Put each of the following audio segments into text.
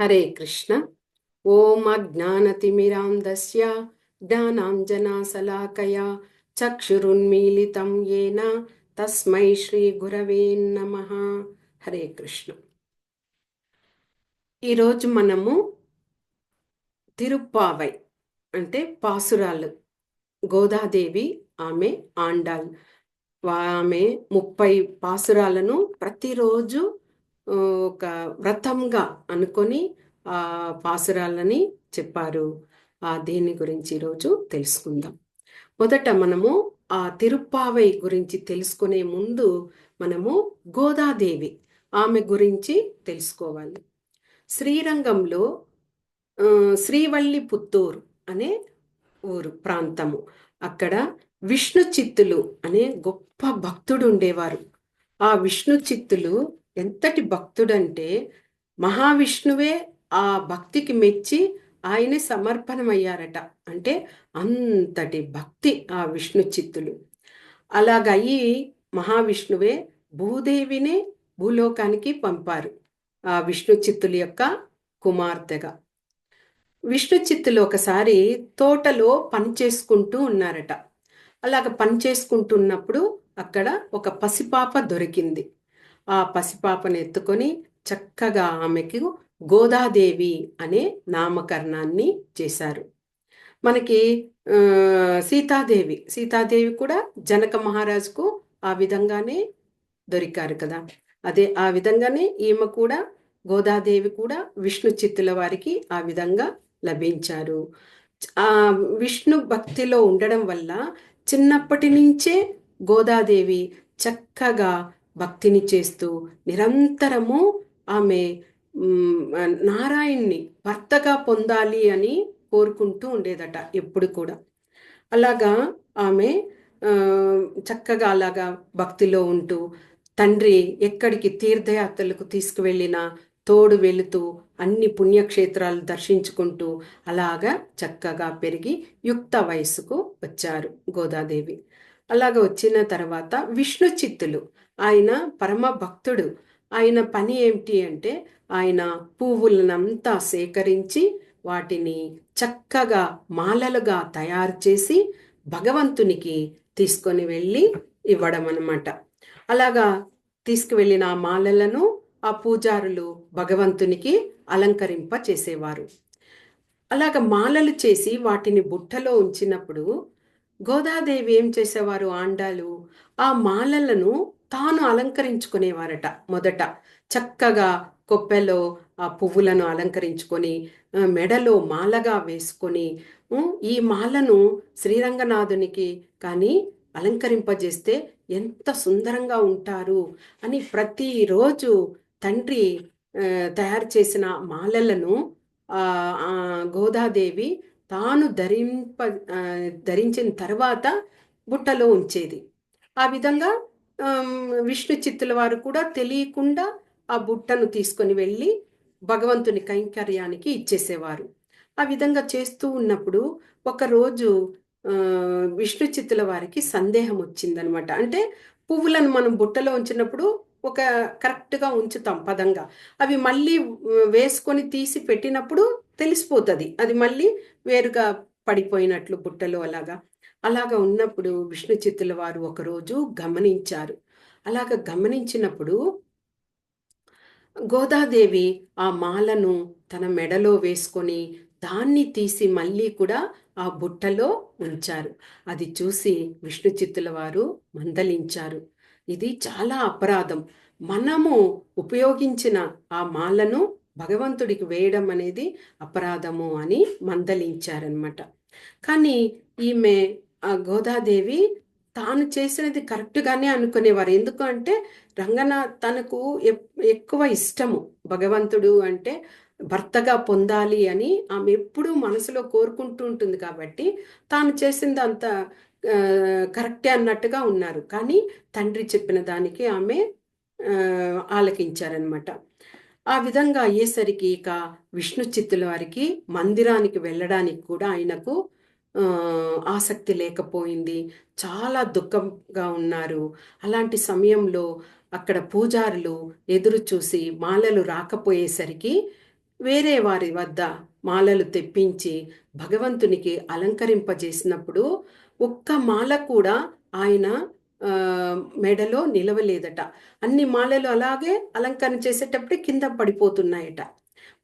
హరే కృష్ణ. ఓం అజ్ఞానతిమిరాంధస్య జ్ఞానాంజనాశలాకయ చక్షురున్మీలితం ఏన తస్మై శ్రీ గురవే నమ. హరే కృష్ణ. ఈరోజు మనము తిరుప్పావై అంటే పాసురాలు గోదాదేవి ఆమె ఆండాల్ ఆమె ముప్పై పాసురాలను ప్రతిరోజు ఒక వ్రతంగా అనుకొని ఆ పాసురాలని చెప్పారు. ఆ దీని గురించి ఈరోజు తెలుసుకుందాం. మొదట మనము ఆ తిరుప్పావై గురించి తెలుసుకునే ముందు మనము గోదాదేవి ఆమె గురించి తెలుసుకోవాలి. శ్రీరంగంలో శ్రీవల్లి పుత్తూరు అనే ఊరు ప్రాంతము. అక్కడ విష్ణు చిత్తులు అనే గొప్ప భక్తుడు ఉండేవారు. ఆ విష్ణు చిత్తులు ఎంతటి భక్తుడంటే మహావిష్ణువే ఆ భక్తికి మెచ్చి ఆయనే సమర్పణమయ్యారట. అంటే అంతటి భక్తి ఆ విష్ణు చిత్తులు. అలాగయి మహావిష్ణువే భూదేవిని భూలోకానికి పంపారు ఆ విష్ణు చిత్తుల యొక్క కుమార్తెగా. విష్ణు చిత్తులు ఒకసారి తోటలో పని చేసుకుంటూ ఉన్నారట. అలాగ పని చేసుకుంటున్నప్పుడు అక్కడ ఒక పసిపాప దొరికింది. ఆ పసిపాపను ఎత్తుకొని చక్కగా ఆమెకు గోదాదేవి అనే నామకరణాన్ని చేశారు. మనకి సీతాదేవి సీతాదేవి కూడా జనక మహారాజుకు ఆ విధంగానే దొరికారు కదా. అదే ఆ విధంగానే ఈమె కూడా గోదాదేవి కూడా విష్ణు చిత్తుల వారికి ఆ విధంగా లభించారు. ఆ విష్ణు భక్తిలో ఉండడం వల్ల చిన్నప్పటి నుంచే గోదాదేవి చక్కగా భక్తిని చేస్తూ నిరంతరము ఆమె నారాయణ్ణి భర్తగా పొందాలి అని కోరుకుంటూ ఉండేదట ఎప్పుడు కూడా. అలాగా ఆమె చక్కగా అలాగా భక్తిలో ఉంటూ తండ్రి ఎక్కడికి తీర్థయాత్రలకు తీసుకువెళ్ళినా తోడు వెళుతూ అన్ని పుణ్యక్షేత్రాలు దర్శించుకుంటూ అలాగా చక్కగా పెరిగి యుక్త వయస్సుకు వచ్చారు గోదాదేవి. అలాగ వచ్చిన తర్వాత విష్ణు చిత్తులు. ఆయన పరమ భక్తుడు. ఆయన పని ఏమిటి అంటే ఆయన పువ్వులనంతా సేకరించి వాటిని చక్కగా మాలలుగా తయారు చేసి భగవంతునికి తీసుకొని వెళ్ళి ఇవ్వడం అనమాట అలాగా తీసుకువెళ్ళిన ఆ మాలలను ఆ పూజారులు భగవంతునికి అలంకరింప చేసేవారు అలాగ మాలలు చేసి వాటిని బుట్టలో ఉంచినప్పుడు గోదాదేవి ఏం చేసేవారు? ఆండాలు. ఆ మాలలను తాను అలంకరించుకునేవారట మొదట. చక్కగా కొప్పెలో ఆ పువ్వులను అలంకరించుకొని మెడలో మాలగా వేసుకొని ఈ మాలను శ్రీరంగనాథునికి కానీ అలంకరింపజేస్తే ఎంత సుందరంగా ఉంటారు అని ప్రతిరోజు తండ్రి తయారు చేసిన మాలలను గోదాదేవి తాను ధరింప ధరించిన తర్వాత బుట్టలో ఉంచేది. ఆ విధంగా విష్ణు చిత్తుల వారు కూడా తెలియకుండా ఆ బుట్టను తీసుకొని వెళ్ళి భగవంతుని కైంకర్యానికి ఇచ్చేసేవారు. ఆ విధంగా చేస్తూ ఉన్నప్పుడు ఒకరోజు విష్ణు చిత్తుల వారికి సందేహం వచ్చిందనమాట. అంటే పువ్వులను మనం బుట్టలో ఉంచినప్పుడు ఒక కరెక్ట్గా ఉంచుతాం పదంగా. అవి మళ్ళీ వేసుకొని తీసి పెట్టినప్పుడు తెలిసిపోతుంది. అది మళ్ళీ వేరుగా పడిపోయినట్లు బుట్టలో అలాగా అలాగా ఉన్నప్పుడు విష్ణు చిత్తుల వారు ఒకరోజు గమనించారు. అలాగ గమనించినప్పుడు గోదాదేవి ఆ మాలను తన మెడలో వేసుకొని దాన్ని తీసి మళ్ళీ కూడా ఆ బుట్టలో ఉంచారు. అది చూసి విష్ణు చిత్తుల వారు మందలించారు. ఇది చాలా అపరాధం. మనము ఉపయోగించిన ఆ మాలను భగవంతుడికి వేయడం అనేది అపరాధము అని మందలించారనమాట కానీ ఈమె ఆ గోదాదేవి తాను చేసినది కరెక్ట్గానే అనుకునేవారు. ఎందుకంటే రంగనాథ్ తనకు ఎక్కువ ఇష్టము. భగవంతుడు అంటే భర్తగా పొందాలి అని ఆమె ఎప్పుడూ మనసులో కోరుకుంటూ ఉంటుంది కాబట్టి తాను చేసింది అంత కరెక్టే అన్నట్టుగా ఉన్నారు. కానీ తండ్రి చెప్పిన దానికి ఆమె ఆలకించారనమాట ఆ విధంగా అయ్యేసరికి ఇక విష్ణు చిత్తుల వారికి మందిరానికి వెళ్ళడానికి కూడా ఆయనకు ఆసక్తి లేకపోయింది. చాలా దుఃఖంగా ఉన్నారు. అలాంటి సమయంలో అక్కడ పూజారులు ఎదురు చూసి మాలలు రాకపోయేసరికి వేరే వారి వద్ద మాలలు తెప్పించి భగవంతునికి అలంకరింపజేసినప్పుడు ఒక్క మాల కూడా ఆయన మెడలో నిలవలేదట. అన్ని మాలలు అలాగే అలంకరణ చేసేటప్పుడే కింద పడిపోతున్నాయట.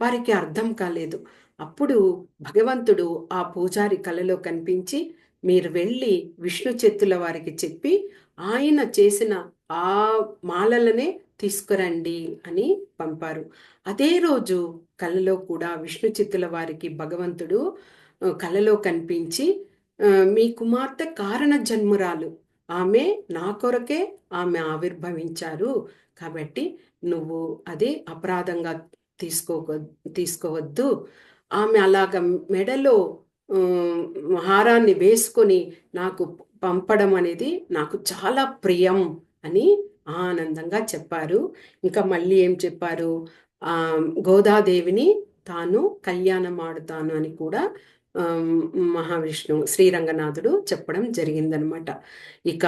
వారికి అర్థం కాలేదు. అప్పుడు భగవంతుడు ఆ పూజారి కలలో కనిపించి మీరు వెళ్ళి విష్ణు చెత్తుల వారికి చెప్పి ఆయన చేసిన ఆ మాలలనే తీసుకురండి అని పంపారు. అదే రోజు కలలో కూడా విష్ణు చిత్తుల వారికి భగవంతుడు కలలో కనిపించి మీ కుమార్తె కారణ జన్మురాలు. ఆమె నా కొరకే ఆమె ఆవిర్భవించారు. కాబట్టి నువ్వు అది అపరాధంగా తీసుకో తీసుకోవద్దు. ఆమె అలాగ మెడలో హారాన్ని వేసుకొని నాకు పంపడం అనేది నాకు చాలా ప్రియం అని ఆనందంగా చెప్పారు. ఇంకా మళ్ళీ ఏం చెప్పారు? గోదాదేవిని తాను కళ్యాణం ఆడుతాను అని కూడా మహావిష్ణు శ్రీరంగనాథుడు చెప్పడం జరిగిందనమాట. ఇక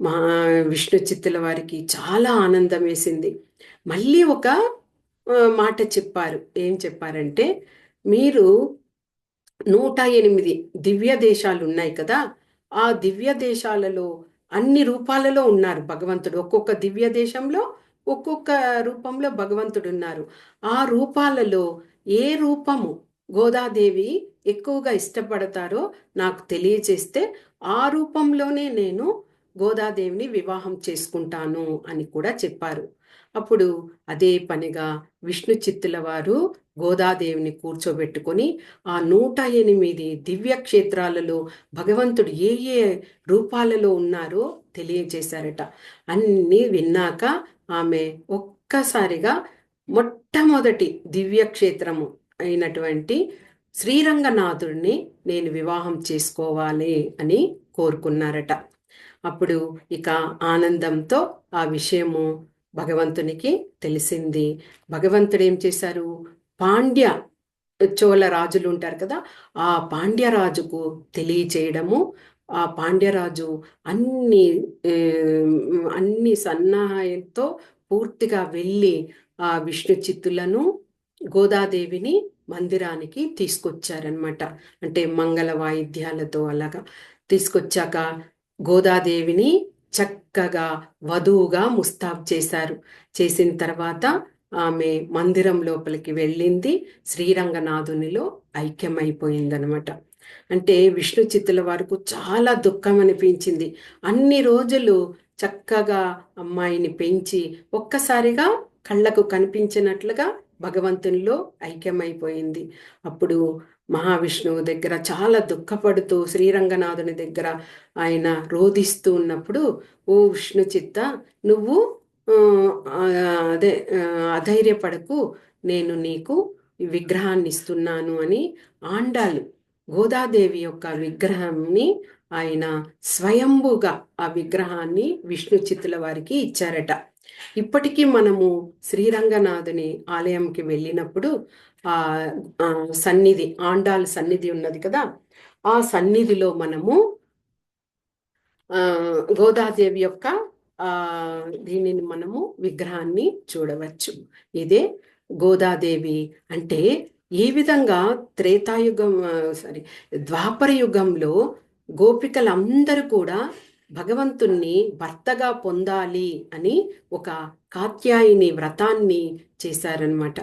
మహా విష్ణు చిత్తుల వారికి చాలా ఆనందం వేసింది. మళ్ళీ ఒక మాట చెప్పారు. ఏం చెప్పారంటే మీరు నూట ఎనిమిది దివ్య దేశాలు ఉన్నాయి కదా ఆ దివ్య దేశాలలో అన్ని రూపాలలో ఉన్నారు భగవంతుడు. ఒక్కొక్క దివ్య దేశంలో ఒక్కొక్క రూపంలో భగవంతుడు ఉన్నారు. ఆ రూపాలలో ఏ రూపము గోదాదేవి ఎక్కువగా ఇష్టపడతారో నాకు తెలియజేస్తే ఆ రూపంలోనే నేను గోదాదేవిని వివాహం చేసుకుంటాను అని కూడా చెప్పారు. అప్పుడు అదే పనిగా విష్ణు చిత్తుల వారు గోదాదేవిని కూర్చోబెట్టుకొని ఆ నూట ఎనిమిది దివ్య క్షేత్రాలలో భగవంతుడు ఏ ఏ రూపాలలో ఉన్నారో తెలియజేశారట. అన్నీ విన్నాక ఆమె ఒక్కసారిగా మొట్టమొదటి దివ్య క్షేత్రము అయినటువంటి శ్రీరంగనాథుడిని నేను వివాహం చేసుకోవాలి అని కోరుకున్నారట. అప్పుడు ఇక ఆనందంతో ఆ విషయము భగవంతునికి తెలిసింది. భగవంతుడు ఏం చేశారు? పాండ్య చోళ రాజులు ఉంటారు కదా ఆ పాండ్యరాజుకు తెలియచేయడము ఆ పాండ్యరాజు అన్ని అన్ని సన్నాహంతో పూర్తిగా వెళ్ళి ఆ విష్ణు చిత్తులను గోదాదేవిని మందిరానికి తీసుకొచ్చారనమాట అంటే మంగళ వాయిద్యాలతో అలాగా తీసుకొచ్చాక గోదాదేవిని చక్కగా వధువుగా ముస్తాబ్ చేశారు. చేసిన తర్వాత ఆమె మందిరం లోపలికి వెళ్ళింది. శ్రీరంగనాథునిలో ఐక్యమైపోయిందనమాట అంటే విష్ణు చిత్తుల వారికి చాలా దుఃఖం అనిపించింది. అన్ని రోజులు చక్కగా అమ్మాయిని పెంచి ఒక్కసారిగా కళ్ళకు కనిపించినట్లుగా భగవంతునిలో ఐక్యమైపోయింది. అప్పుడు మహావిష్ణువు దగ్గర చాలా దుఃఖపడుతూ శ్రీరంగనాథుని దగ్గర ఆయన రోధిస్తూ ఉన్నప్పుడు ఓ విష్ణు చిత్త నువ్వు అదే అధైర్యపడకు. నేను నీకు విగ్రహాన్ని ఇస్తున్నాను అని ఆండాలు గోదాదేవి యొక్క విగ్రహాన్ని ఆయన స్వయంభుగా ఆ విగ్రహాన్ని విష్ణు చిత్తుల వారికి ఇచ్చారట. ఇప్పటికీ మనము శ్రీరంగనాథుని ఆలయంకి వెళ్ళినప్పుడు ఆ సన్నిధి ఆండాల్ సన్నిధి ఉన్నది కదా ఆ సన్నిధిలో మనము గోదాదేవి యొక్క ఆ దీనిని మనము విగ్రహాన్ని చూడవచ్చు. ఇదే గోదాదేవి అంటే ఏ విధంగా త్రేతాయుగం సారీ ద్వాపర యుగంలో గోపికలందరూ కూడా భగవంతుణ్ణి భర్తగా పొందాలి అని ఒక కాత్యాయిని వ్రతాన్ని చేశారనమాట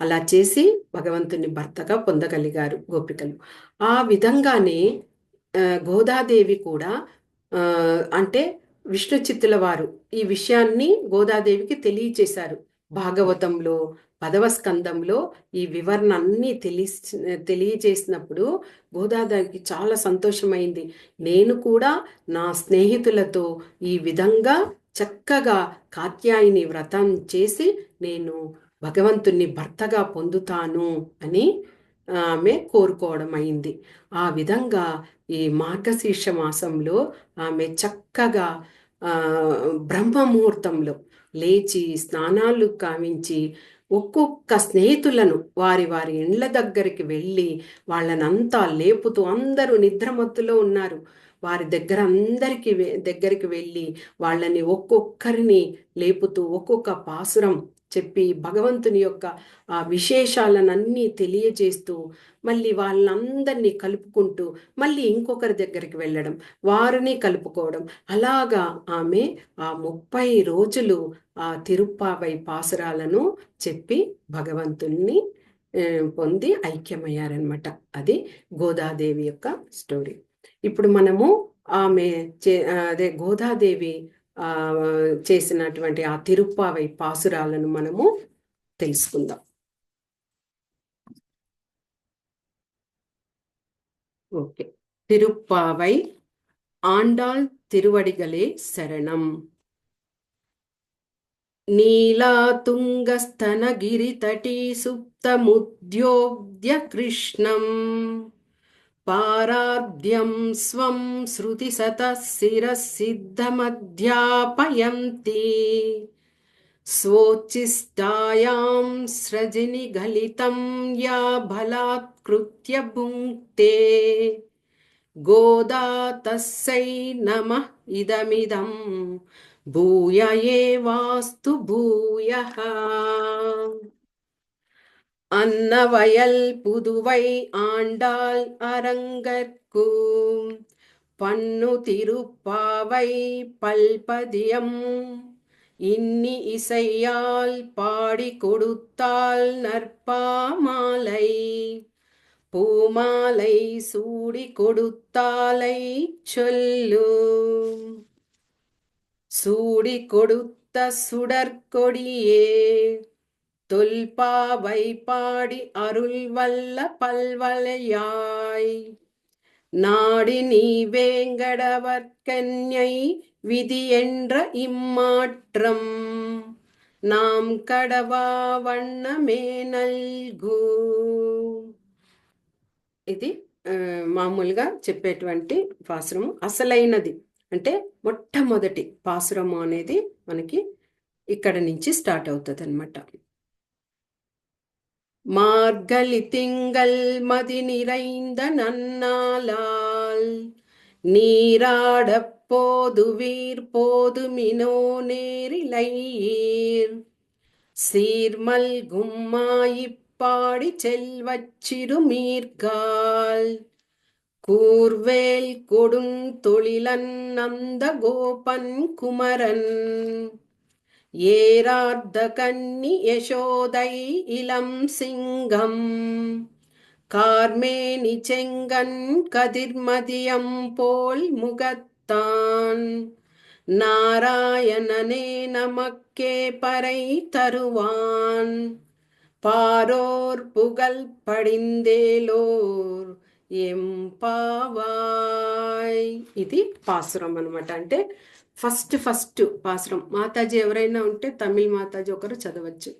అలా చేసి భగవంతుని భర్తగా పొందగలిగారు గోపికలు. ఆ విధంగానే గోదాదేవి కూడా అంటే విష్ణు చిత్తుల వారు ఈ విషయాన్ని గోదాదేవికి తెలియచేశారు. భాగవతంలో పదవ స్కందంలో ఈ వివరణ అన్ని తెలిసి తెలియజేసినప్పుడు గోదాదేవికి చాలా సంతోషమైంది. నేను కూడా నా స్నేహితులతో ఈ విధంగా చక్కగా కాత్యాయిని వ్రతం చేసి నేను భగవంతుణ్ణి భర్తగా పొందుతాను అని ఆమె కోరుకోవడం అయింది. ఆ విధంగా ఈ మార్గశీర్ష మాసంలో ఆమె చక్కగా బ్రహ్మ ముహూర్తంలో లేచి స్నానాలు కావించి ఒక్కొక్క స్నేహితులను వారి వారి ఇండ్ల దగ్గరికి వెళ్ళి వాళ్ళనంతా లేపుతూ అందరూ నిద్రమత్తులో ఉన్నారు. వారి దగ్గర అందరికి దగ్గరికి వెళ్ళి వాళ్ళని ఒక్కొక్కరిని లేపుతూ ఒక్కొక్క పాసురం చెప్పి భగవంతుని యొక్క ఆ విశేషాలనన్నీ తెలియజేస్తూ మళ్ళీ వాళ్ళందరినీ కలుపుకుంటూ మళ్ళీ ఇంకొకరి దగ్గరికి వెళ్ళడం వారిని కలుపుకోవడం. అలాగా ఆమె ఆ ముప్పై రోజులు ఆ తిరుప్పావై పాసురాలను చెప్పి భగవంతుణ్ణి పొంది ఐక్యమయ్యారనమాట అది గోదాదేవి యొక్క స్టోరీ. ఇప్పుడు మనము ఆమె చే అదే గోదాదేవి చేసినటువంటి ఆ తిరుప్పావై పాసురాలను మనము తెలుసుకుందాం. ఓకే. తిరుప్పావై ఆండాల్ తిరువడిగలే శరణం. నీలా తుంగస్తన గిరి తటి సుప్త సుప్తముద్యోగ్య కృష్ణం. पाराद्यं स्वं श्रुतिशतः शिरःसिद्धमध्यापयन्ति। स्वोच्चिष्टायां सृजिनिघलितं या भलात्कृत्य भुङ्क्ते। गोदा तस्यै नमः इदमिदं भूय एवास्तु भूयः। அன்னவயல் புதுவை ஆண்டாள் அரங்கற்கும் பண்ணு திருப்பாவை பல்பதியம். இன்னி இசையால் பாடி கொடுத்தால் நற்பாமாலை. பூமாலை சூடி கொடுத்தாலை சொல்லு. சூடி கொடுத்த சுடற்கொடியே. தொல்பாவை பாடி அருள் வல்ல பல்வலையாய் நாடி நீ வேங்கடவர்க்கன்யை விதி என்ற இம்மாற்றம் நாம் கடவா வண்ணமே நல்கு ఇది మామూలుగా చెప్పేటువంటి పాశ్రమం అసలైనది అంటే మొట్టమొదటి పాసురము అనేది మనకి ఇక్కడ నుంచి స్టార్ట్ అవుతుంది అనమాట மார்கழி திங்கள் மதி நிறைந்த நன்னாலால் நீராடப் போதுவீர் போதுமினோ நேரிலையீர். சீர்மல்கும் மாயிப்பாடி செல்வச் சிறுமீர்கால். கூர்வேல் கொடுந்தொழிலன் நந்த கோபன் குமரன். ஏரார்த்த கன்னி யசோதை இளம் சிங்கம் கார்மேனி செங்கன் கதிர்மதியம் போல் முகத்தான் நாராயணனே நமக்கே பறை தருவான் பாரோர் புகழ் படிந்தேலோர் ఎంపావాయ్ ఇది పాసురం అనమాట అంటే ఫస్ట్ ఫస్ట్ పాసురం మాతాజీ ఎవరైనా ఉంటే తమిళ్ మాతాజీ ఒకరు చదవచ్చు.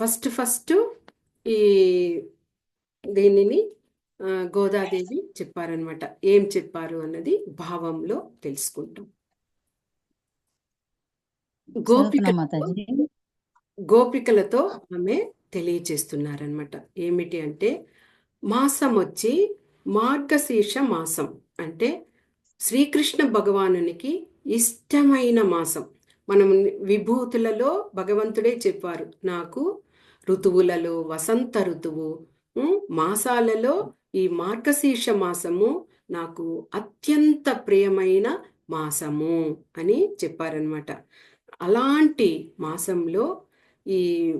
ఫస్ట్ ఫస్ట్ ఈ దీనిని? గోదాదేవి చెప్పారనమాట ఏం చెప్పారు అన్నది భావంలో తెలుసుకుంటాం. గోపిక గోపికలతో ఆమె తెలియచేస్తున్నారనమాట ఏమిటి అంటే మాసం వచ్చి మార్గశీర్ష మాసం. అంటే శ్రీకృష్ణ భగవానునికి ఇష్టమైన మాసం. మనం విభూతులలో భగవంతుడే చెప్పారు. నాకు ఋతువులలో వసంత ఋతువు మాసాలలో ఈ మార్గశీర్ష మాసము నాకు అత్యంత ప్రియమైన మాసము అని చెప్పారనమాట అలాంటి మాసంలో ఈ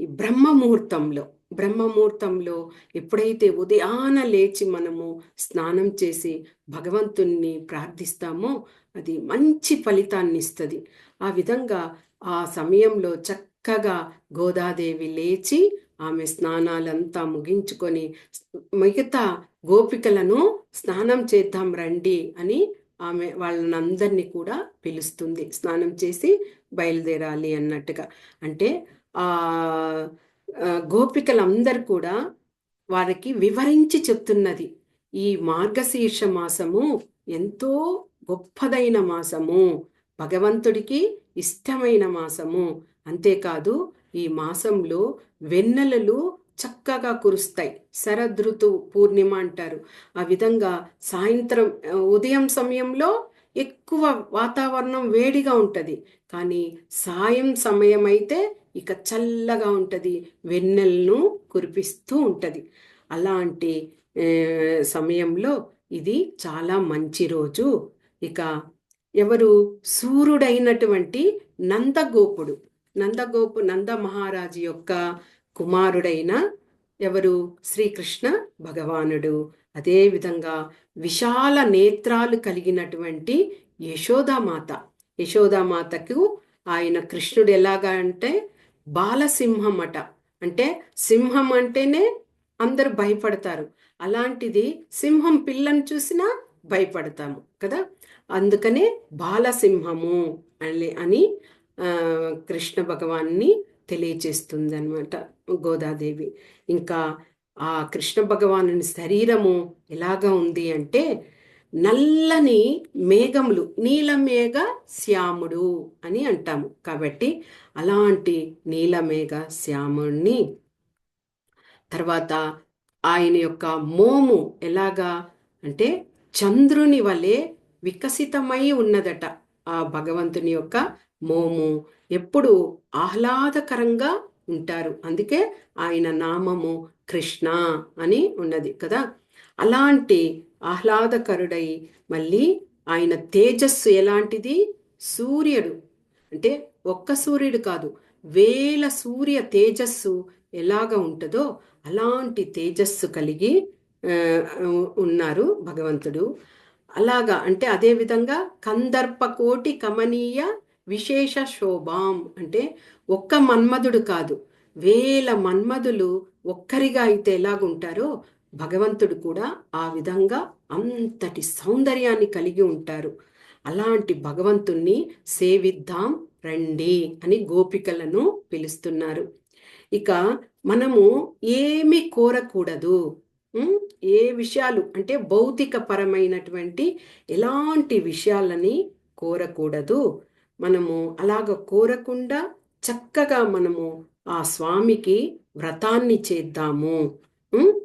బ్రహ్మ ముహూర్తంలో బ్రహ్మముహూర్తంలో ఎప్పుడైతే ఉదయాన లేచి మనము స్నానం చేసి భగవంతుణ్ణి ప్రార్థిస్తామో అది మంచి ఫలితాన్ని ఇస్తుంది ఆ విధంగా ఆ సమయంలో చక్కగా గోదాదేవి లేచి ఆమె స్నానాలంతా ముగించుకొని మిగతా గోపికలను స్నానం చేద్దాం రండి అని ఆమె వాళ్ళని అందరినీ కూడా పిలుస్తుంది. స్నానం చేసి బయలుదేరాలి అన్నట్టుగా. అంటే ఆ గోపికలందరూ కూడా వారికి వివరించి చెప్తున్నది. ఈ మార్గశీర్ష మాసము ఎంతో గొప్పదైన మాసము. భగవంతుడికి ఇష్టమైన మాసము. అంతేకాదు ఈ మాసంలో వెన్నెలలు చక్కగా కురుస్తాయి. శరదృతు పూర్ణిమ అంటారు. ఆ విధంగా సాయంత్రం ఉదయం సమయంలో ఎక్కువ వాతావరణం వేడిగా ఉంటుంది. కానీ సాయం సమయం అయితే ఇక చల్లగా ఉంటుంది. వెన్నెలను కురిపిస్తూ ఉంటుంది. అలాంటి సమయంలో ఇది చాలా మంచి రోజు. ఇక ఎవరు సూర్యుడైనటువంటి నందగోపుడు నందగోపు నంద మహారాజు యొక్క కుమారుడైన ఎవరు? శ్రీకృష్ణ భగవానుడు. అదేవిధంగా విశాల నేత్రాలు కలిగినటువంటి యశోదామాత. యశోదామాతకు ఆయన కృష్ణుడు ఎలాగా అంటే బాలసింహం అట అంటే సింహం అంటేనే అందరు భయపడతారు. అలాంటిది సింహం పిల్లను చూసినా భయపడతాము కదా? అందుకనే బాలసింహము అని అని కృష్ణ భగవాన్ని తెలియచేస్తుంది అనమాట గోదాదేవి. ఇంకా ఆ కృష్ణ భగవానుని శరీరము ఎలాగా ఉంది అంటే నల్లని మేఘములు నీలమేఘ శ్యాముడు అని అంటాము. కాబట్టి అలాంటి నీలమేఘ శ్యాముడిని తర్వాత ఆయన యొక్క మోము ఎలాగా అంటే చంద్రుని వలె వికసితమై ఉన్నదట ఆ భగవంతుని యొక్క మోము. ఎప్పుడు ఆహ్లాదకరంగా ఉంటారు. అందుకే ఆయన నామము కృష్ణ అని ఉన్నది కదా. అలాంటి ఆహ్లాదకరుడై మళ్ళీ ఆయన తేజస్సు ఎలాంటిది? సూర్యుడు. అంటే ఒక్క సూర్యుడు కాదు వేల సూర్య తేజస్సు ఎలాగ ఉంటుందో అలాంటి తేజస్సు కలిగి ఉన్నారు భగవంతుడు. అలాగా అంటే అదేవిధంగా కందర్పకోటి కందర్ప కోటి కమనీయ విశేష శోభాం. అంటే ఒక్క మన్మధుడు కాదు వేల మన్మధులు ఒక్కరిగా అయితే ఎలాగుంటారో భగవంతుడు కూడా ఆ విధంగా అంతటి సౌందర్యాన్ని కలిగి ఉంటారు. అలాంటి భగవంతుణ్ణి సేవిద్దాం రండి అని గోపికలను పిలుస్తున్నారు. ఇక మనము ఏమి కోరకూడదు. ఏ విషయాలు అంటే భౌతిక పరమైనటువంటి ఎలాంటి విషయాలని కోరకూడదు. మనము అలాగ కోరకుండా చక్కగా మనము ఆ స్వామికి వ్రతాన్ని చేద్దాము.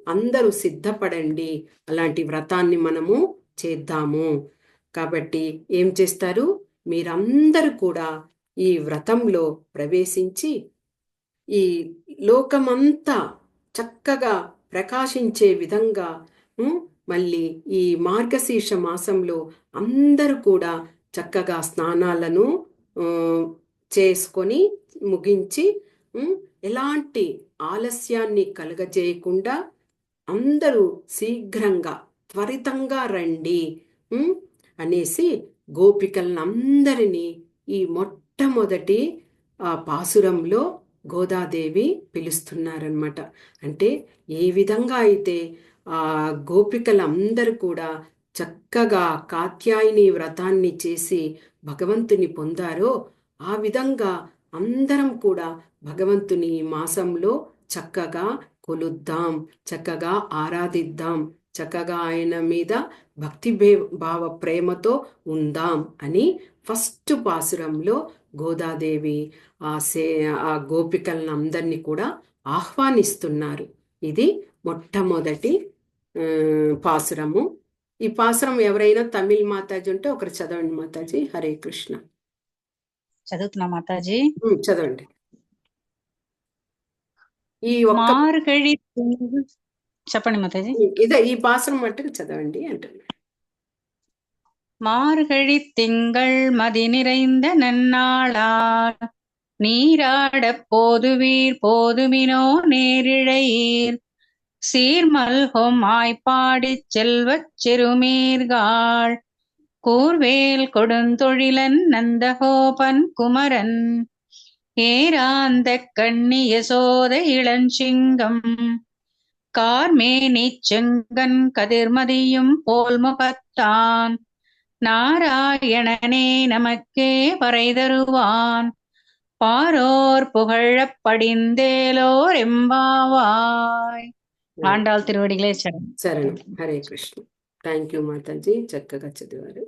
అందరూ సిద్ధపడండి. అలాంటి వ్రతాన్ని మనము చేద్దాము. కాబట్టి ఏం చేస్తారు? మీరందరూ కూడా ఈ వ్రతంలో ప్రవేశించి ఈ లోకమంతా చక్కగా ప్రకాశించే విధంగా మళ్ళీ ఈ మార్గశీర్ష మాసంలో అందరూ కూడా చక్కగా స్నానాలను చేసుకొని ముగించి ఎలాంటి ఆలస్యాన్ని కలుగజేయకుండా అందరూ శీఘ్రంగా త్వరితంగా రండి అనేసి గోపికలనందరినీ ఈ మొట్టమొదటి ఆ పాసురంలో గోదాదేవి పిలుస్తున్నారనమాట అంటే ఏ విధంగా అయితే ఆ గోపికలందరూ కూడా చక్కగా కాత్యాయని వ్రతాన్ని చేసి భగవంతుని పొందారో ఆ విధంగా అందరం కూడా భగవంతుని మాసంలో చక్కగా కొలుద్దాం చక్కగా ఆరాధిద్దాం చక్కగా ఆయన మీద భక్తి భే- భావ ప్రేమతో ఉందాం అని ఫస్ట్ పాసురంలో గోదాదేవి ఆ సే ఆ గోపికలను అందరినీ కూడా ఆహ్వానిస్తున్నారు. ఇది మొట్టమొదటి పాసురము ఈ పాసురం ఎవరైనా తమిళ్ మాతాజీ ఉంటే ఒకరు చదవండి మాతాజీ. హరే కృష్ణ. చదువుతున్నా మాతాజీ. చదవండి. ఈ ఒక్క మార్గళి తింగు- చెప్పండి మాతాజీ ఇదే ఈ పాసురం మట్టుకు చదవండి అంటున్నా மார்கழி திங்கள் மதி நிறைந்த நன்னாளால் நீராடப் போதுவீர் போதுமினோ நேரிழையீர் சீர்மல்கும் ஆய்ப்பாடிச் செல்வச் சிறுமீர்காள் கூர்வேல் கொடுந்தொழிலன் நந்தகோபன் குமரன் ஏராந்த கண்ணி யசோத இளஞ்சிங்கம் கார்மேனிச் செங்கன் கதிர்மதியும் போல் முகத்தான் நாராயணனே நமக்கே பறை தருவான் பாரோர் புகழப் படிந்தேலோர் எம்பாவாய் ఆండాల్ తిరువడిగలే చరణం శరణం హరే కృష్ణ థ్యాంక్ యూ మాతాజీ చక్కగా చదివారు